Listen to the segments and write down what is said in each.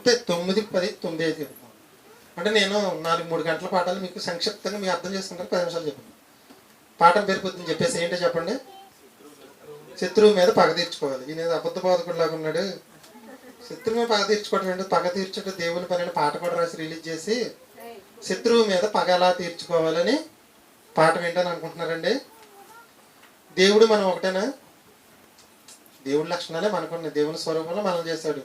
అంటే తొమ్మిది పది తొమ్మిది ఐదు చెప్తాం అంటే నేను నాలుగు మూడు గంటల పాఠాలు మీకు సంక్షిప్తంగా మీరు అర్థం చేసుకుంటారు పది నిమిషాలు చెప్పండి. పాఠం పేరు పొద్దున్న చెప్పేసి ఏంటో చెప్పండి. శత్రువు మీద పగ తీర్చుకోవాలి. ఈయన అబద్ధ బోధకుడు లాగా ఉన్నాడు. శత్రువు మీద పగ తీర్చుకోవడం అంటే పగ తీర్చుట దేవుని పని అని పాట కూడా రాసి రిలీజ్ చేసి శత్రువు మీద పగ ఎలా తీర్చుకోవాలని పాఠం ఏంటని అనుకుంటున్నారండి. దేవుడు మనం ఒకటేనా? దేవుడి లక్షణాలే మనకున్నాయి. దేవుని స్వరూపంలో మనం చేశాడు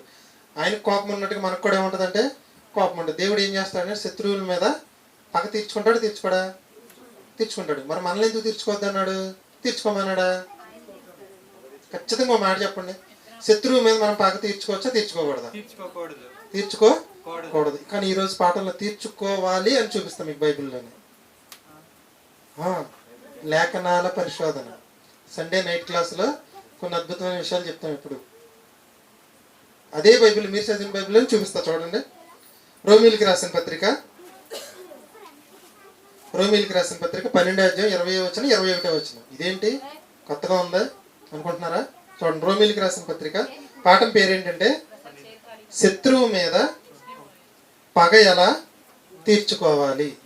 ఆయన కోపం ఉన్నట్టుగా మనకు కూడా ఏముంటుందంటే కోపం ఉంటుంది. దేవుడు ఏం చేస్తాడంటే శత్రువుల మీద పగ తీర్చుకుంటాడు తీర్చుకోడా? తీర్చుకుంటాడు. మరి మనల్ని ఎందుకు తీర్చుకోవద్దు అన్నాడు? తీర్చుకోమన్నాడా? ఖచ్చితంగా ఒక మాట చెప్పండి. శత్రువు మీద మనం పగ తీర్చుకోవచ్చా? తీర్చుకోకూడదా? తీర్చుకోకూడదు. తీర్చుకోకూడదు. కూడదు కానీ ఈరోజు పాఠంలో తీర్చుకోవాలి అని చూపిస్తాం మీకు బైబిల్లోనే. లేఖనాల పరిశోధన. సండే నైట్ క్లాస్లో కొన్ని అద్భుతమైన విషయాలు చెప్తాం ఇప్పుడు. అదే బైబిల్ మీరు చదివిన బైబిల్ అని చూపిస్తా చూడండి. రోమిల్కి రాసిన పత్రిక. రోమిల్కి రాసిన పత్రిక పన్నెండో అధ్యాయం ఇరవై వచ్చిన ఇరవై ఒకటో వచ్చిన ఇదేంటి? కొత్తగా ఉందా? అనుకుంటున్నారా? చూడండి రోమిల్కి రాసిన పత్రిక. పాఠం పేరేంటంటే? శత్రువు మీద పగ ఎలా తీర్చుకోవాలి?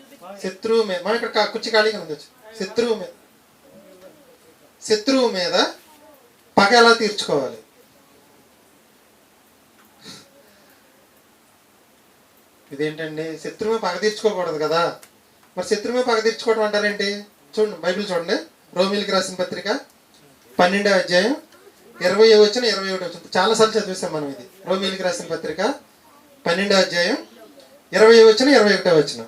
శత్రువు మీద. మనం ఇక్కడ కా- కుర్చీ ఖాళీగా ఉంది. శత్రువు మీద. శత్రువు మీద పగ ఎలా తీర్చుకోవాలి? ఇదేంటండి? శత్రువు పగ తీర్చుకోకూడదు కదా. మరి శత్రువు పగ తీర్చుకోవడం అంటారేంటి? చూడండి బైబిల్ చూడండి. రోమిల్కి రాసిన పత్రిక పన్నెండో అధ్యాయం ఇరవై వచ్చిన ఇరవై ఒకటి వచ్చిన చాలాసార్లు చదివిస్తాం మనం ఇది. రోమిల్కి రాసిన పత్రిక పన్నెండో అధ్యాయం ఇరవై వచ్చిన ఇరవై ఒకటో వచ్చిన.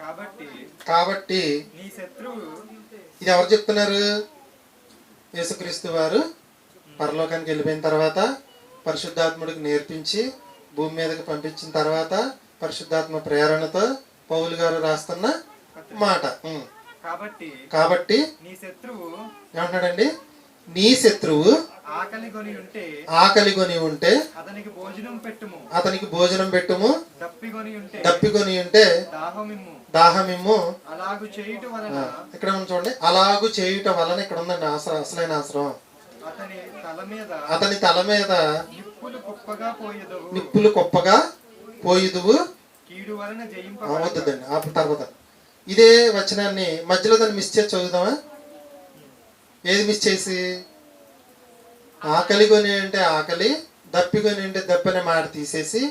కాబట్టి కాబట్టి ఇది ఎవరు చెప్తున్నారు? యేసుక్రీస్తు వారు పరలోకానికి వెళ్ళిపోయిన తర్వాత పరిశుద్ధాత్ముడికి నేర్పించి భూమి మీదకి పంపించిన తర్వాత పరిశుద్ధాత్మ ప్రేరణతో పౌలు గారు రాస్తున్న మాట. కాబట్టి కాబట్టి నీ శత్రువు ఏమంటున్నాడండి? నీ శత్రువు ఆకలి కొని ఉంటే ఆకలి కొని ఉంటే అతనికి భోజనం పెట్టుము. అతనికి భోజనం పెట్టుము. దప్పికొని ఉంటే దాహమిమ్ము. దాహమిమ్ము. అలాగు చేయుట వలన ఇక్కడ చూడండి. అలాగు చేయుట వలన ఇక్కడ ఉందండి అసలైన ఆశ్రమం. అతని తల మీద అతని తల మీద నిప్పులు కుప్పగా పోయేదవు. వద్దండి ఆ తర్వాత ఇదే వచనాన్ని మధ్యలో దాన్ని మిస్ చేసి చదువుదామా? ఏది మిస్ చేసి? ఆకలి కొని అంటే ఆకలి దప్పి కొని అంటే దప్పనే మాట తీసేసి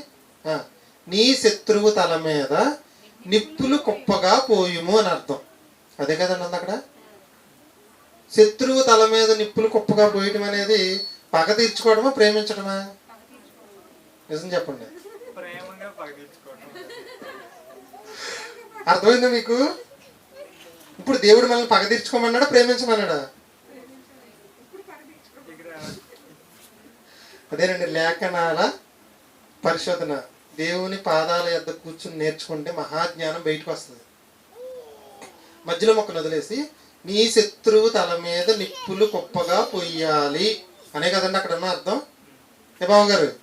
నీ శత్రువు తల మీద నిప్పులు కుప్పగా పోయుము అని అర్థం. అదే కదండి అంది అక్కడ? శత్రువు తల మీద నిప్పులు కుప్పగా పోయటం అనేది పగ తీర్చుకోవడమా ప్రేమించడమా? నిజం చెప్పండి. అర్థమైందా మీకు? ఇప్పుడు దేవుడు మనల్ని పగ తీర్చుకోమన్నాడా ప్రేమించమన్నాడా? అదేనండి లేఖనాల పరిశోధన. దేవుని పాదాల యొద్ద కూర్చుని నేర్చుకుంటే మహాజ్ఞానం బయటకు వస్తుంది. మధ్యలో మొక్కను వదిలేసి నీ శత్రువు తల మీద నిప్పులు కుప్పగా పొయ్యాలి. అనే కదండి అక్కడ ఉన్న అర్థం. ఏ బాబు గారు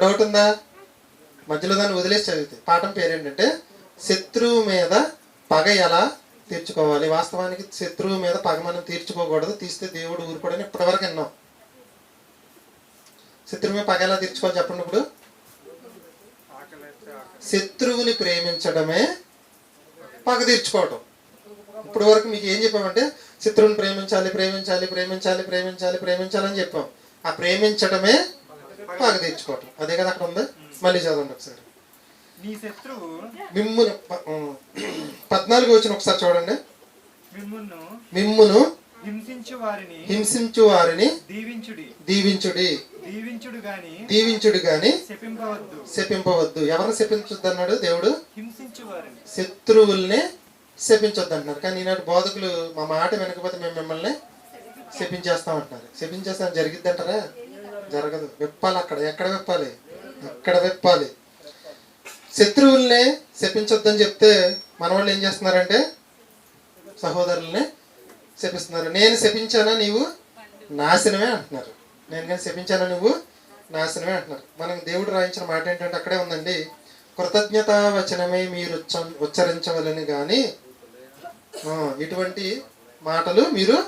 డౌట్ ఉందా? మధ్యలో దాన్ని వదిలేసి చదివితే పాఠం పేరేంటంటే శత్రువు మీద పగ ఎలా తీర్చుకోవాలి? వాస్తవానికి శత్రువు మీద పగ మనం తీర్చుకోకూడదు. తీస్తే దేవుడు ఊరుకోడని ఇప్పటివరకు విన్నాం. శత్రువు మీద పగ ఎలా తీర్చుకోవాలి చెప్పండి ఇప్పుడు. శత్రువుని ప్రేమించడమే పగ తీర్చుకోవటం. ఇప్పుడు వరకు మీకు ఏం చెప్పామంటే శత్రువుని ప్రేమించాలి ప్రేమించాలి ప్రేమించాలి ప్రేమించాలి ప్రేమించాలి అని చెప్పాం. ఆ ప్రేమించడమే పగ తీర్చుకోవటం. అదే కదా అక్కడ ఉంది? మళ్ళీ చదవండి ఒకసారి. నీ శత్రువు మిమ్మును పద్నాలుగు వచ్చిన ఒకసారి చూడండి. మిమ్మును మిమ్మును హింసించు వారిని హింసించు వారిని దీవించుడి. దీవించుడి. దీవించుడు గాని దీవించుడు గాని శపింపవద్దు. శపింపవద్దు. ఎవరిని శపించొద్దు అన్నాడు దేవుడు? హింసించు వారిని శత్రువుల్ని శపించొద్దు అంటున్నారు కానీ ఈనాటి బోధకులు మా మాట వినకపోతే మేము మిమ్మల్ని శపించేస్తాం అంటున్నారు శపించేస్తాం జరిగిద్ది అంటారా జరగదు. విప్పాలి అక్కడ. ఎక్కడ విప్పాలి? ఎక్కడ విప్పాలి? శత్రువుల్ని శపించొద్దని చెప్తే మన వాళ్ళు ఏం చేస్తున్నారంటే సహోదరుల్ని శపిస్తున్నారు. నేను శపించానా నీవు? నాశనమే అంటున్నారు. నేను కానీ శపించానా నువ్వు? నాశనమే అంటున్నారు. మనం దేవుడు రాయించిన మాట ఏంటంటే అక్కడే ఉందండి కృతజ్ఞతా వచనమే మీరు ఉచ్చ- ఉచ్చరించవలని కానీ ఇటువంటి మాటలు మీరు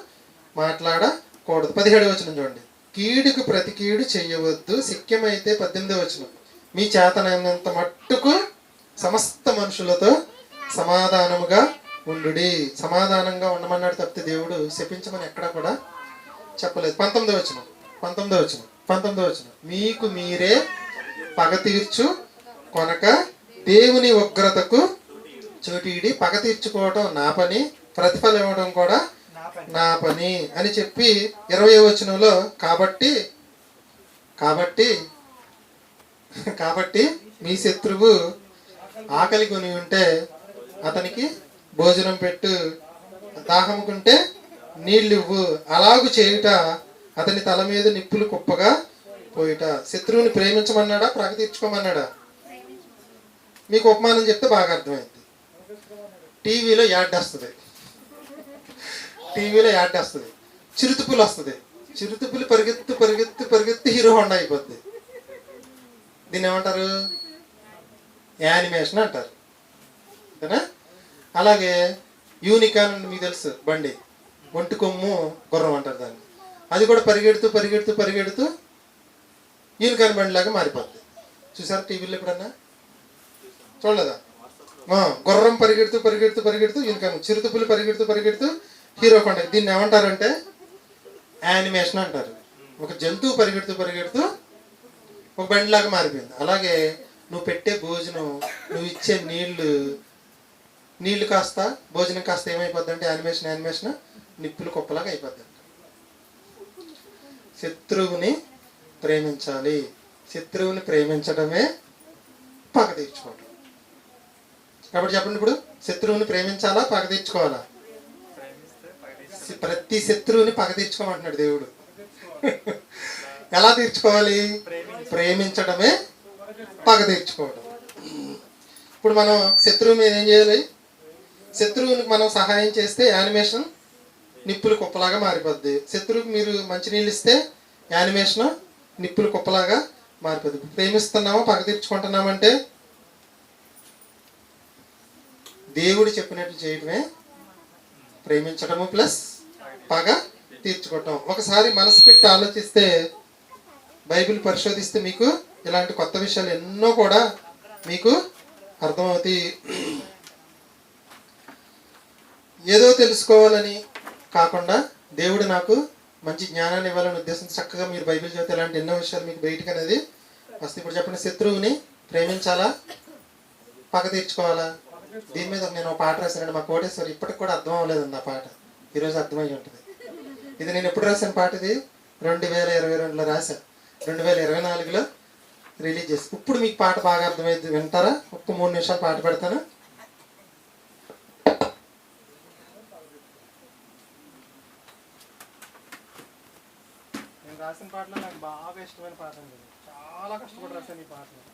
మాట్లాడకూడదు. పదిహేడు వచనం చూడండి. కీడుకు ప్రతి కీడు చేయవద్దు. సిక్యమైతే పద్దెనిమిది వచనం. మీ చేతనైనంత మట్టుకు సమస్త మనుషులతో సమాధానముగా ఉండుడి. సమాధానంగా ఉండమన్నాడు తప్పితే దేవుడు శపించమని ఎక్కడా కూడా చెప్పలేదు. పంతొమ్మిదో వచ్చిన పంతొమ్మిదో వచ్చిన పంతొమ్మిదో వచ్చిన మీకు మీరే పగ తీర్చు కొనక దేవుని ఉగ్రతకు చోటీడి పగ తీర్చుకోవడం నా పని. ప్రతిఫలం ఇవ్వడం కూడా నా పని అని చెప్పి ఇరవై వచనంలో కాబట్టి కాబట్టి కాబట్టి మీ శత్రువు ఆకలి కొని ఉంటే అతనికి భోజనం పెట్టు దాహముకుంటే నీళ్ళు ఇవ్వు అలాగు చేయుట అతని తల మీద నిప్పులు కుప్పగా పోయుట. శత్రువుని ప్రేమించమన్నాడా? ప్రగ తీర్చుకోమన్నాడా మీకు ఉపమానం చెప్తే బాగా అర్థమైంది. టీవీలో యాడ్ వస్తుంది. టీవీలో యాడ్ వస్తుంది. చిరుతుపులు వస్తుంది. చిరుతుపులు పరిగెత్తు పరిగెత్తు పరిగెత్తి హీరో హోండా అయిపోద్ది. దీన్ని ఏమంటారు? యానిమేషన్ అంటారు. ఓకేనా అలాగే యూనికాన్ అని మీకు తెలుసు బండి. ఒంటి కొమ్ము గుర్రం అంటారు దాన్ని. అది కూడా పరిగెడుతూ పరిగెడుతూ పరిగెడుతూ యూనికాన్ బండి లాగా మారిపోద్ది. చూసారా టీవీలో ఎప్పుడన్నా? చూడలేదా? గుర్రం పరిగెడుతూ పరిగెడుతూ పరిగెడుతూ యూనికాన్ చిరుతుపులు పరిగెడుతూ పరిగెడుతూ హీరో కొండ దీన్ని ఏమంటారంటే యానిమేషన్ అంటారు. ఒక జంతువు పరిగెడుతూ పరిగెడుతూ ఒక బండిలాగా మారిపోయింది. అలాగే నువ్వు పెట్టే భోజనం నువ్వు ఇచ్చే నీళ్ళు నీళ్ళు కాస్త భోజనం కాస్త ఏమైపోద్ది అంటే యానిమేషన్ యానిమేషన్ నిప్పులు కుప్పలాగా అయిపోద్ది. శత్రువుని ప్రేమించాలి. శత్రువుని ప్రేమించడమే పగ తీర్చుకోవడం కాబట్టి చెప్పండి ఇప్పుడు శత్రువుని ప్రేమించాలా పగ తీర్చుకోవాలా. ప్రతి శత్రువుని పగ తీర్చుకోమంటున్నాడు దేవుడు. ఎలా తీర్చుకోవాలి? ప్రేమించడమే పగ తీర్చుకోవడం. ఇప్పుడు మనం శత్రువు మీద ఏం చేయాలి? శత్రువునికి మనం సహాయం చేస్తే యానిమేషన్ నిప్పులు కుప్పలాగా మారిపోద్ది. శత్రువుకి మీరు మంచినీళ్ళు ఇస్తే యానిమేషన్ నిప్పులు కుప్పలాగా మారిపోద్ది. ప్రేమిస్తున్నామా పగ తీర్చుకుంటున్నామంటే దేవుడు చెప్పినట్టు చేయడమే. ప్రేమించడము ప్లస్ పగ తీర్చుకోవటం. ఒకసారి మనసు పెట్టి ఆలోచిస్తే బైబిల్ పరిశోధిస్తే మీకు ఇలాంటి కొత్త విషయాలు ఎన్నో కూడా మీకు అర్థమవుతాయి. ఏదో తెలుసుకోవాలని కాకుండా దేవుడు నాకు మంచి జ్ఞానాన్ని ఇవ్వాలని ఉద్దేశం చక్కగా మీరు బైబిల్ చదివితే ఇలాంటి ఎన్నో విషయాలు మీకు బయటకు అనేది వస్తే ఇప్పుడు చెప్పండి శత్రువుని ప్రేమించాలా? పక్క తీర్చుకోవాలా? దీని మీద నేను పాట రాశానండి మా కోటేశ్వరి ఇప్పటికి కూడా అర్థం అవ్వలేదండి ఆ పాట. ఈరోజు అర్థమై ఉంటుంది. ఇది నేను ఎప్పుడు రాసిన పాట ఇది రెండు వేల ఇరవై రెండులో రాశాను. రెండు వేల ఇరవై నాలుగులో రిలీజ్ చేసి ఇప్పుడు మీకు పాట బాగా అర్థమైంది వింటారా? ఒక్క మూడు నిమిషాలు పాట పెడతాను. నేను రాసిన పాటలో నాకు బాగా ఇష్టమైన పాట అండి. చాలా కష్టపడి రాశాను ఈ పాటను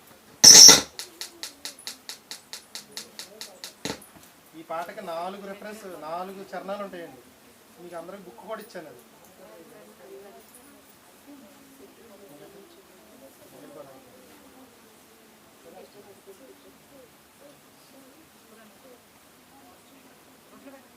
ఈ పాటకి నాలుగు రెఫరెన్స్ నాలుగు చరణాలు ఉంటాయండి. మీకు అందరికి బుక్ కూడా ఇచ్చాను అది. చాలా మనసు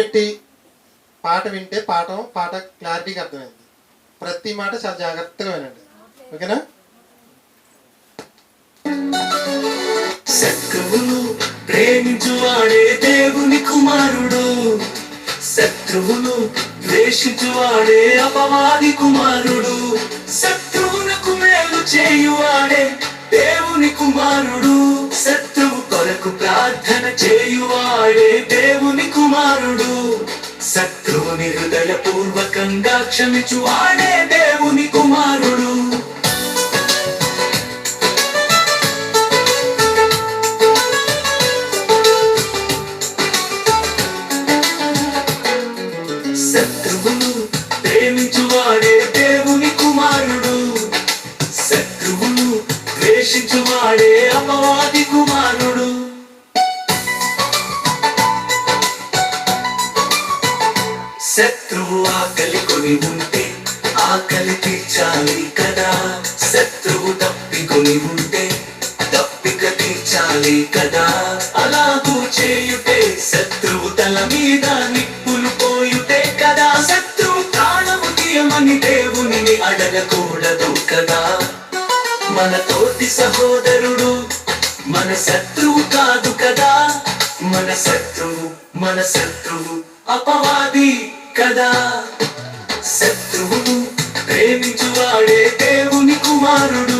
పెట్టి పాట వింటే పాఠం పాట క్లారిటీగా అర్థమైంది. ప్రతి మాట చాలా జాగ్రత్తగా వినండి. ఓకేనా? శత్రువును ప్రేమించువాడే దేవుని కుమారుడు. శత్రువును ద్వేషించువాడే అపవాది కుమారుడు. శత్రువునకు మేలు చేయువాడే దేవుని కుమారుడు. శత్రువు కొరకు ప్రార్థన చేయువాడే దేవుని కుమారుడు. శత్రువుని హృదయ పూర్వకంగా క్షమించువాడే దేవుని కుమారుడు. అపవాది కుమారుడు. శత్రువు ఆకలి కొని ఉంటే ఆకలి తీర్చాలి కదా. శత్రువు తప్పికొని ఉంటే తప్పిక తీర్చాలి కదా. అలాగూ చేయుటే శత్రువు తల మీద నిప్పులు పోయుటే కదా. శత్రువు ప్రాణము తీయమని దేవుని అడగకూడదు కదా. మన తోటి సహోదరుడు. మన శత్రువు కాదు కదా. మన శత్రువు మన శత్రువు అపవాది కదా. శత్రువును ప్రేమించువాడే దేవుని కుమారుడు.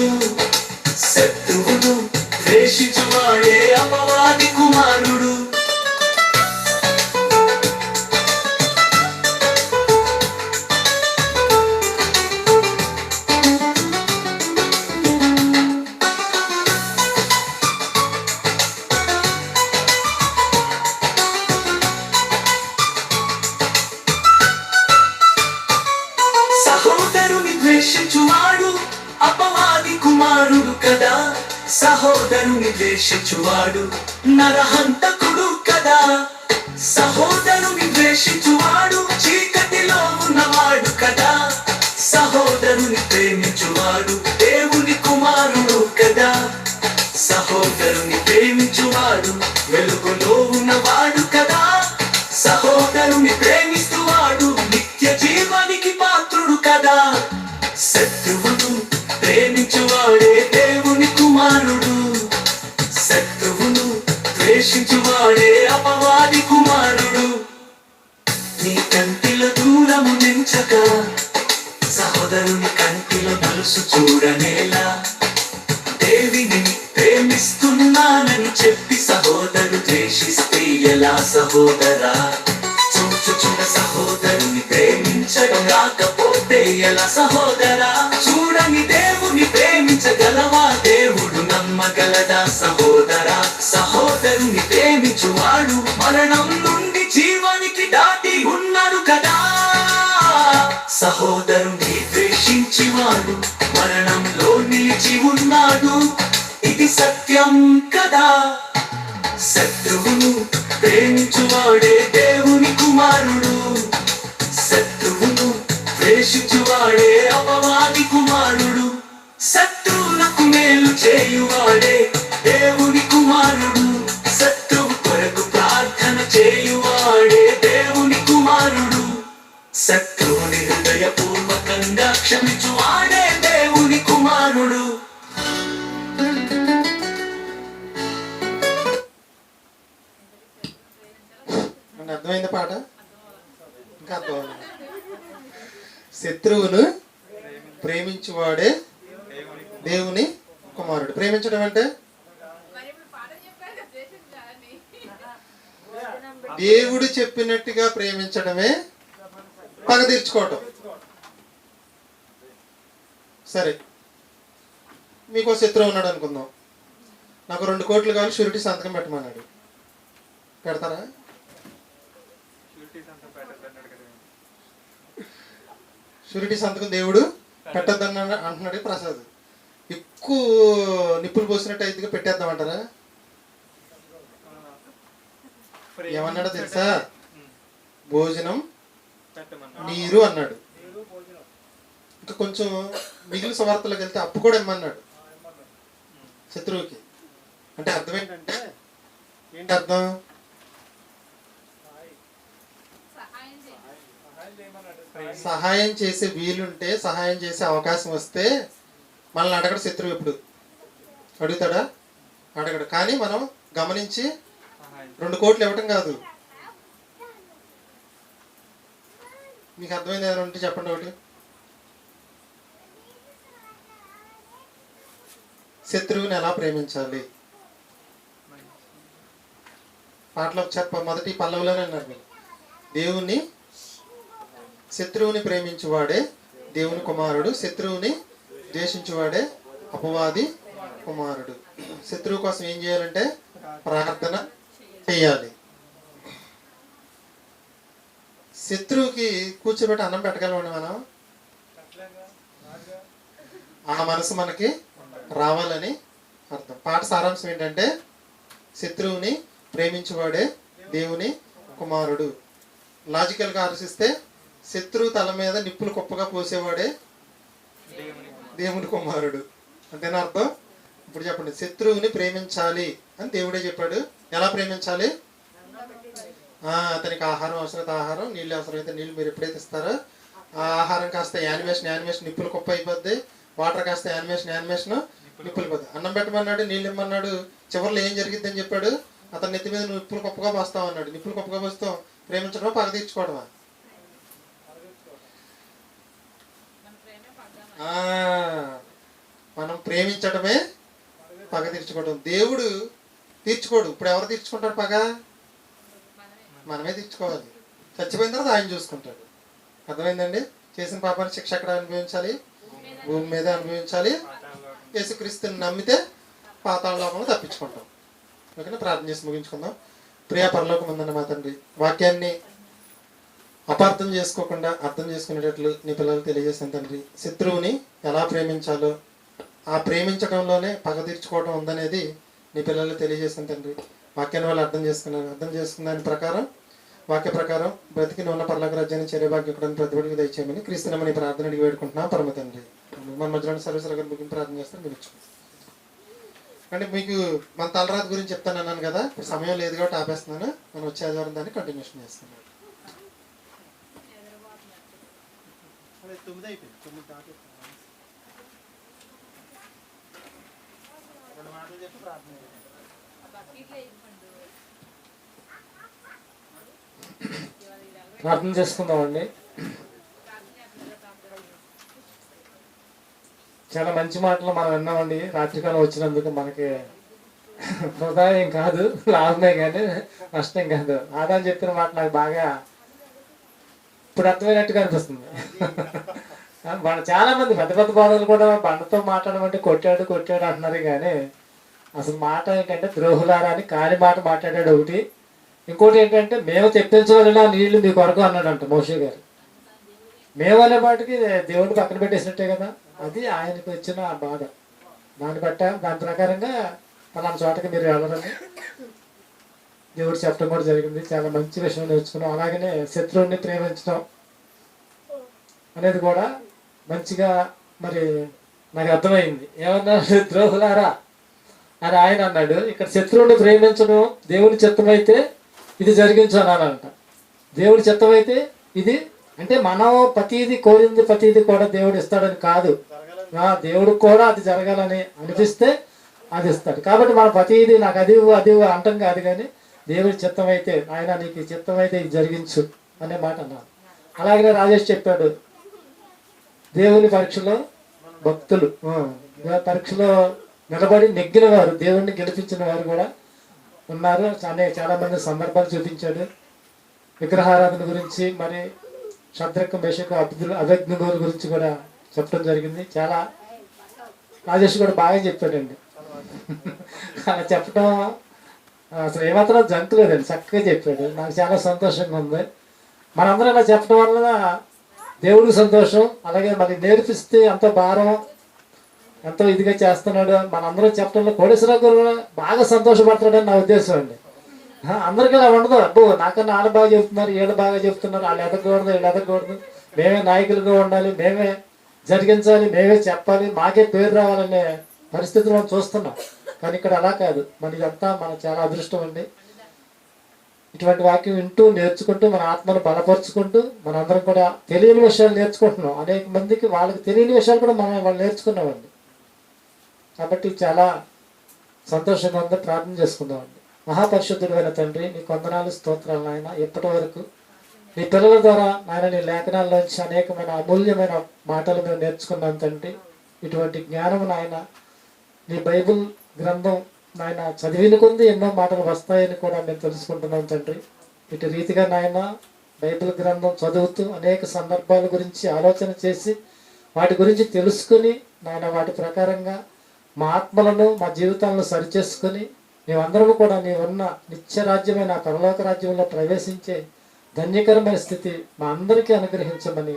నరహంతకుడు కదా. సహోదరుని ద్వేషించువాడు చీకటిలో ఉన్నవాడు కదా. సహోదరుని ప్రేమించువాడు దేవుని కుమారుడు కదా. సహోదరుని ప్రేమించువాడు సహోదరుని కంటిలో నలుసు చూడనేలా. దేవిని ప్రేమిస్తున్నానని చెప్పి సహోదరు ద్వేషిస్తే ఎలా సహోదరా? చూచుచున్న సహోదరుని ప్రేమించడం రాకపోతే ఎలా సహోదరా? చూడని దేవుని ప్రేమించగలవా? దేవుడు నమ్మగలదా సహోదరా? సహోదరుని ప్రేమించువాడు మరణం నుండి జీవానికి దాటి ఉన్నాడు కదా. సహోదరుని ద్వేషించివాడు మరణంలో నిలిచి ఉన్నాడు ఇది సత్యం కదా. శత్రువును ప్రేమించువాడే దేవుని కుమారుడు. శత్రువును ద్వేషించువాడే అపవాది కుమారుడు. శత్రువులకు మేలు చేయువాడే దేవుని కుమారుడు. శత్రువు కొరకు ప్రార్థన చేయువాడే దేవుని కుమారుడు. శత్రువు హృదయపూర్వకంగా క్షమించువాడే దేవుని కుమారుడు. అర్థమైంది పాట? ఇంకా అర్థం శత్రువును ప్రేమించువాడే దేవుని కుమారుడు. ప్రేమించడం అంటే? దేవుడు చెప్పినట్టుగా ప్రేమించడమే పగ తీర్చుకోవటం. సరే. మీకు శత్రువు ఉన్నాడు అనుకుందాం. నాకు రెండు కోట్లు కావాలి షూరిటీ సంతకం పెట్టమన్నాడు. పెడతారా? షూరిటీ సంతకం దేవుడు పెట్టద్దన్న అంటున్నాడు ప్రసాద్. ఎక్కువ నిప్పులు పోసినట్టు అయితే పెట్టేద్దామంటారా? ఏమన్నాడో తెలుసా? భోజనం నీరు అన్నాడు. ఇంకా కొంచెం మిగిలిన సవార్తలకు వెళ్తే అప్పు కూడా ఇమ్మన్నాడు. శత్రువుకి. అంటే అర్థం ఏంటంటే ఏంటి అర్థం? సహాయం చేసే వీలుంటే సహాయం చేసే అవకాశం వస్తే మనల్ని అడగడు శత్రువు ఎప్పుడు. అడుగుతాడా? అడగడు. కానీ మనం గమనించి రెండు కోట్లు ఇవ్వటం కాదు. మీకు అర్థమైంది ఏమైనా ఉంటే చెప్పండి ఒకటి. శత్రువుని ఎలా ప్రేమించాలి? పాటలో చెప్ప మొదటి పల్లవిలోనే అన్నారు మీరు. దేవుణ్ణి శత్రువుని ప్రేమించువాడే దేవుని కుమారుడు శత్రువుని ద్వేషించువాడే అపవాది కుమారుడు. శత్రువు కోసం ఏం చేయాలంటే ప్రార్థన చేయాలి. శత్రువుకి కూర్చోబెట్టి అన్నం పెట్టగలమండి మనం? ఆ మనసు మనకి రావాలని అర్థం. పాట సారాంశం ఏంటంటే శత్రువుని ప్రేమించువాడే దేవుని కుమారుడు. లాజికల్గా ఆలోచిస్తే శత్రువు తల మీద నిప్పులు కుప్పగా పోసేవాడే దేవుని కుమారుడు. అంతేనా అర్థం? ఇప్పుడు చెప్పండి శత్రువుని ప్రేమించాలి అని దేవుడే చెప్పాడు. ఎలా ప్రేమించాలి? అతనికి ఆహారం అవసరమైతే ఆహారం నీళ్ళు అవసరమైతే నీళ్ళు మీరు ఎప్పుడైతే ఇస్తారో ఆ ఆహారం కాస్త యానిమేషన్ యానిమేషన్ నిప్పులు కుప్ప అయిపోద్ది వాటర్ కాస్త యానిమేషన్ యానిమేషన్ నిప్పులు అన్నం పెట్టమన్నాడు నీళ్ళు ఇమ్మన్నాడు చివరిలో ఏం జరిగిద్దని చెప్పాడు? అతని నెత్తి మీద నువ్వు నిప్పులు గొప్పగా పోస్తావు అన్నాడు. నిప్పులు గొప్పగా పోస్తాం ప్రేమించడమా పగ తీర్చుకోవడమా మనం ప్రేమించడమే పగ తీర్చుకోవడం దేవుడు తీర్చుకోడు. ఇప్పుడు ఎవరు తీర్చుకుంటాడు పగ? మనమే తీర్చుకోవాలి. చచ్చిపోయిన తర్వాత ఆయన చూసుకుంటాడు. అర్థమైందండి? చేసిన పాపాన్ని శిక్ష ఎక్కడ అనుభవించాలి? భూమి మీద అనుభవించాలి. యేసుక్రీస్తుని నమ్మితే పాతాళ లోకంలో తప్పించుకుంటాం. ఓకేనా? ప్రార్థన చేసి ముగించుకుందాం. ప్రియా పరలోకం ఉందన్న మా తండ్రి వాక్యాన్ని అపార్థం చేసుకోకుండా అర్థం చేసుకునేటట్లు నీ పిల్లలు తెలియజేసిన తండ్రి. శత్రువుని ఎలా ప్రేమించాలో ఆ ప్రేమించడంలోనే పగ తీర్చుకోవడం ఉందనేది నీ పిల్లలు తెలియజేసిన తండ్రి. వాక్యాన్ని వాళ్ళు అర్థం చేసుకున్నారు. అర్థం చేసుకున్న దాని ప్రకారం వాక్య ప్రకారం బ్రతికి ఉన్న పర్లోక రాజ్యాన్ని చర్యభాగ్యకుడని ప్రతిభటికి దయచేయమని క్రీస్తునమని ప్రార్థన అడిగి వేడుకుంటున్నాం. పరమ తండ్రి మన మధ్యలో సర్వీస్ గారు ముగింపు ప్రార్థన చేస్తారు మీరు. అంటే మీకు మన తలరాత గురించి చెప్తాను అన్నాను కదా సమయం లేదు కాబట్టి ఆపేస్తున్నాను. మనం వచ్చే ఆదివారం దాన్ని కంటిన్యూషన్ చేస్తున్నాను తొమ్మిది అయిపోయింది. తొమ్మిది దాటి రెండు మాటలు చెప్పి ప్రార్థన చేయండి. ఆ బకెట్లో ఇవ్వండి ఇవాళ ఈ నలభై ప్రార్థన చేసుకుందామండి. చాలా మంచి మాటలు మనం విన్నామండి. రాత్రికాలం వచ్చినందుకు మనకి వృధా కాదు లాభమే కానీ నష్టం కాదు. ఆదాని చెప్పిన మాట నాకు బాగా ఇప్పుడు అర్థమైనట్టుగా అనిపిస్తుంది. మన చాలా మంది పెద్ద పెద్ద బాధలు కూడా బండతో మాట్లాడమంటే కొట్టాడు కొట్టాడు అంటున్నారు కానీ అసలు మాట ఏంటంటే ద్రోహులారా అని కాని మాట మాట్లాడాడు ఒకటి. ఇంకోటి ఏంటంటే మేము తెప్పించగలిగిన నీళ్ళు మీ కొరకు అన్నాడంట మోషే గారు. మేము అనే పాటికి దేవుడిని పక్కన పెట్టేసినట్టే కదా. అది ఆయనకు వచ్చిన ఆ బాధ. దాన్ని బట్ట దాని ప్రకారంగా పలానా చోటకి మీరు వెళ్ళరని దేవుడు చెప్పడం కూడా జరిగింది. చాలా మంచి విషయం నేర్చుకున్నాం. అలాగనే శత్రువుని ప్రేమించడం అనేది కూడా మంచిగా మరి నాకు అర్థమైంది. ఏమన్నాడు ద్రోహులారా అని ఆయన అన్నాడు ఇక్కడ శత్రువుని ప్రేమించడం దేవుని చిత్తమైతే ఇది జరిగించానంట దేవుడి చిత్తమైతే ఇది అంటే మనం ప్రతీది కోరింది ప్రతీది కూడా దేవుడు ఇస్తాడని కాదు. ఆ, దేవుడు కూడా అది జరగాలని అనిపిస్తే అది ఇస్తాడు. కాబట్టి మన ప్రతీది నాకు అది అది అంటం అంటాం కాదు కానీ దేవుడి చిత్తమైతే ఆయన నీకు చిత్తం చిత్తమైతే ఇది జరిగించు అనే మాట అన్నాను. అలాగే రాజేష్ చెప్పాడు. దేవుని పరీక్షలో భక్తులు పరీక్షలో నిలబడి నెగ్గిన వారు దేవుణ్ణి గెలిపించిన వారు కూడా ఉన్నారు. అనే చాలా మంది సందర్భాలు చూపించాడు. విగ్రహారాధన గురించి మరి శత్రుక మేషకు అబ్దుల్ అభిజ్ఞగోలు గురించి కూడా చెప్పడం జరిగింది. చాలా రాజేష్ కూడా బాగా చెప్పాడండి. అలా చెప్పడం అసలు ఏమాత్రం జంకు లేదండి చక్కగా చెప్పాడు. నాకు చాలా సంతోషంగా ఉంది. మనందరం ఇలా చెప్పడం వల్ల దేవుడికి సంతోషం అలాగే మరి నేర్పిస్తే అంత భారం ఎంతో ఇదిగా చేస్తున్నాడు. మనందరూ చెప్పడంలో కోడేశ్వరరావు గారు బాగా సంతోషపడతాడని నా ఉద్దేశం అండి. అందరికీ అలా ఉండదు. అబ్బో నాకన్నా వాళ్ళు బాగా చెప్తున్నారు వీళ్ళు బాగా చెప్తున్నారు వాళ్ళు ఎదగకూడదు వీళ్ళు ఎదగకూడదు. మేమే నాయకులుగా ఉండాలి మేమే జరిగించాలి మేమే చెప్పాలి మాకే పేరు రావాలనే పరిస్థితులు మనం చూస్తున్నాం. కానీ ఇక్కడ అలా కాదు. మన ఇదంతా మన చాలా అదృష్టం అండి. ఇటువంటి వాక్యం వింటూ నేర్చుకుంటూ మన ఆత్మను బలపరుచుకుంటూ మనందరం కూడా తెలియని విషయాలు నేర్చుకుంటున్నాం. అనేక మందికి వాళ్ళకి తెలియని విషయాలు కూడా మనం వాళ్ళు నేర్చుకున్నామండి. కాబట్టి చాలా సంతోషంగా ఉంది ప్రార్థన చేసుకుందామండి అయిన తండ్రి నీ కొందనాలు స్తోత్రాలు నాయన. ఇప్పటి వరకు నీ పిల్లల ద్వారా నాయన నీ లేఖనాల్లోంచి అనేకమైన అమూల్యమైన మాటలు మేము నేర్చుకున్నాం తండ్రి. ఇటువంటి జ్ఞానం నాయన నీ బైబిల్ గ్రంథం నాయన చదివిన కొంది ఎన్నో మాటలు వస్తాయని కూడా మేము తెలుసుకుంటున్నాం తండ్రి. ఇటు రీతిగా నాయన బైబిల్ గ్రంథం చదువుతూ అనేక సందర్భాల గురించి ఆలోచన చేసి వాటి గురించి తెలుసుకుని నాయన వాటి ప్రకారంగా మా ఆత్మలను మా జీవితాలను సరిచేసుకుని మేమందరము కూడా నీవున్న నిత్య రాజ్యమైన పరలోక రాజ్యంలో ప్రవేశించే ధన్యకరమైన స్థితి మా అందరికీ అనుగ్రహించమని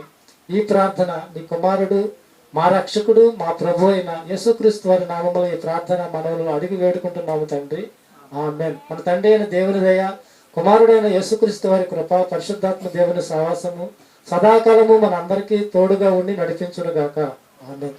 ఈ ప్రార్థన నీ కుమారుడు మా రక్షకుడు మా ప్రభు అయిన యేసుక్రీస్తు వారి నామములో ఈ ప్రార్థన మనవులను అడిగి వేడుకుంటున్నాము తండ్రి. ఆమెన్. మన తండ్రి అయిన దేవుని దయ కుమారుడైన యేసుక్రీస్తు వారి కృప పరిశుద్ధాత్మ దేవుని సహవాసము సదాకాలము మన అందరికీ తోడుగా ఉండి నడిపించునుగాక. ఆమెన్.